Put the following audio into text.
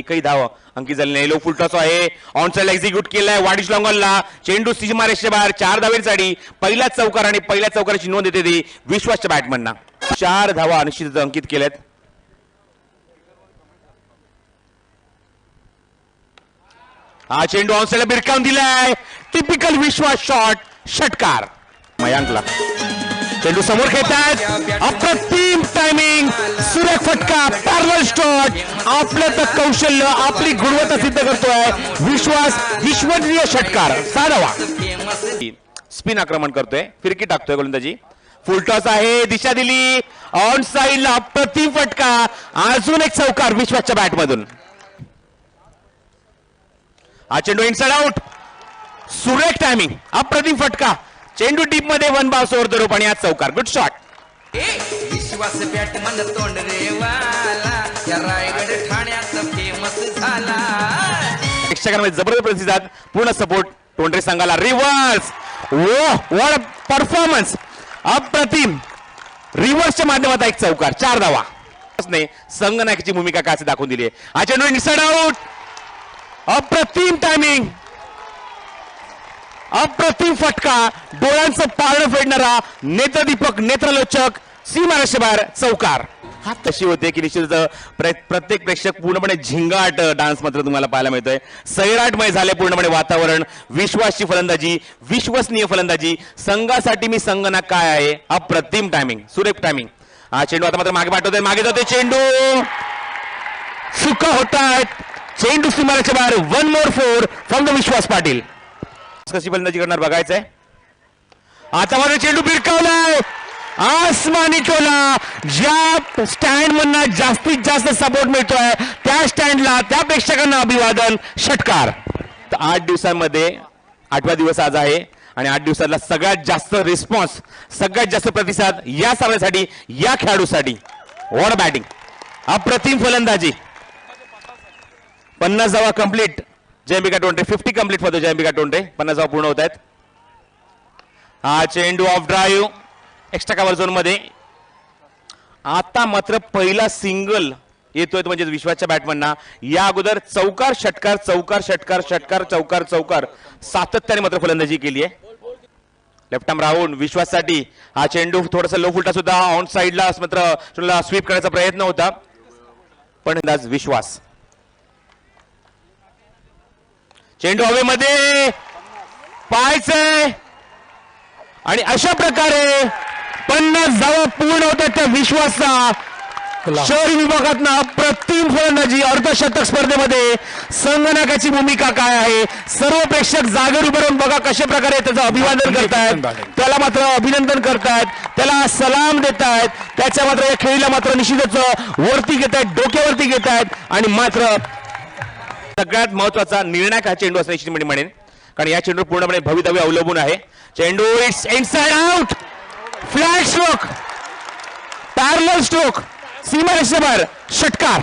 एकही धाव. अंकित झाले नाही लो फुल टॉस आहे. ऑनसाईड एक्झिक्युट एक्झिक्यूट केलाय. वाडिश लॉंगॉनला चेंडू सीमा बाहेर. चार धावेसाठी पहिला चौकार आणि पहिल्या चौकाराची नोंद येते ती विश्वासच्या बॅटमनना. चार धावा अनिश्चित अंकित केल्यात. हा चेंडू ऑनसाईडला बिरकावून दिलाय. टिपिकल विश्वास शॉट षटकार. मयांकला. चेंडू समोर खेळतात अप्रतिम टायमिंग सुरेख फटका पॅरल स्टॉट आपलं तर कौशल्य आपली गुणवत्ता सिद्ध करतोय. विश्वास विश्वनीय षटकार. साधावा. स्पिन आक्रमण करतोय. फिरकी टाकतोय गोलंदाजी. फुलटॉस आहे. दिशा दिली. ऑन साईडला अप्रतिम फटका. अजून एक चौकार विश्वासच्या बॅटमधून हा चेंडू इनसाइड आउट सुरेख टायमिंग अप्रतिम फटका. चेंडू डीपमध्ये one bounce over the rope आणि आज चौकार. गुड शॉट विश्वास बॅट मन तोंड रे वाला. या रायगड ठाण्यात फेमस झाला. प्रेक्षकांमध्ये जबरदस्त प्रतिसाद पूर्ण सपोर्ट तोंडरे संघाला. रिव्हर्स ओ वॉट परफॉर्मन्स अप्रतिम. रिव्हर्सच्या माध्यमात एक चौकार. चार धावा. नाही संघनायकाची भूमिका काय दाखवून दिली आहे. चेंडू इनसाइड आउट अप्रतिम टायमिंग अप्रतिम फटका डोळ्यांचं पारण फेडणारा नेत्रदीपक नेत्रलोचक सीमारेषे बाहेर चौकार. हा तशी होते की निश्चित प्र- प्रत्येक प्रेक्षक पूर्णपणे झिंगाट डान्स मात्र तुम्हाला पाहायला मिळतोय. सैराटमय झाले पूर्णपणे वातावरण. विश्वासची फलंदाजी विश्वसनीय फलंदाजी. संघासाठी मी संगणक काय आहे? अप्रतिम टायमिंग सुरेख टायमिंग हा चेंडू आता मात्र मागे पाठवतोय. मागे जातोय चेंडू. सुख होत आहेत चेंडू सीमारेच्या बाहेर one more four from the Vishwas Patil कशी फलंदाजी करणार बघायचंय? आता मात्र चेंडू भिरकावलाय आसमानी टोला ज्या स्टँड मधनं जास्तीत जास्त सपोर्ट मिळतोय त्या स्टँडला त्या प्रेक्षकांना अभिवादन षटकार. तर आठ दिवसांमध्ये आठवा दिवस आज आहे आणि आठ दिवसातला सगळ्यात जास्त रिस्पॉन्स सगळ्यात जास्त प्रतिसाद या सामन्यासाठी या खेळाडूसाठी. वॉट बॅटिंग अप्रतिम फलंदाजी. पन्नास धावा complete Jayambika Tonde fifty complete होतो जयंबिका टोंडे पन्नास धावा पूर्ण होत आहेत. हा चेंडू ऑफ ड्राईव्ह एक्स्ट्रा कव्हर झोनमध्ये. आता मात्र पहिला सिंगल येतोय म्हणजे विश्वाच्या बॅटमनना या अगोदर चौकार षटकार चौकार षटकार षटकार चौकार चौकार. सातत्याने मात्र फलंदाजी केली आहे. लेफ्ट आर्म राहून विश्वाससाठी हा चेंडू थोडासा लो फुलटा सुद्धा ऑन साईडला मात्र स्वीप करण्याचा प्रयत्न होता. पण अंदाज विश्वास. चेंडू हवेमध्ये पाहायचंय. आणि अशा प्रकारे पन्नास धावा पूर्ण होतात त्या विश्वासचा शहरी विभागात अप्रतिम फलंदाजी अर्धशतक स्पर्धेमध्ये संगणकाची भूमिका काय आहे? सर्व प्रेक्षक जागेवर उभे राहून बघा कशा प्रकारे त्याचं अभिवादन करतायत. त्याला मात्र अभिनंदन करतायत. त्याला सलाम देत आहेत त्याच्या मात्र या खेळीला मात्र निश्चितच वरती घेत आहेत डोक्यावरती घेत आहेत आणि मात्र सगळ्यात महत्त्वाचा निर्णायक हा चेंडू असं निश्चित म्हणेन. कारण या चेंडूवर पूर्णपणे भवितव्य अवलंबून आहे. चेंडू it's inside out flat stroke parallel stroke सीमा रेषेबाहेर षटकार.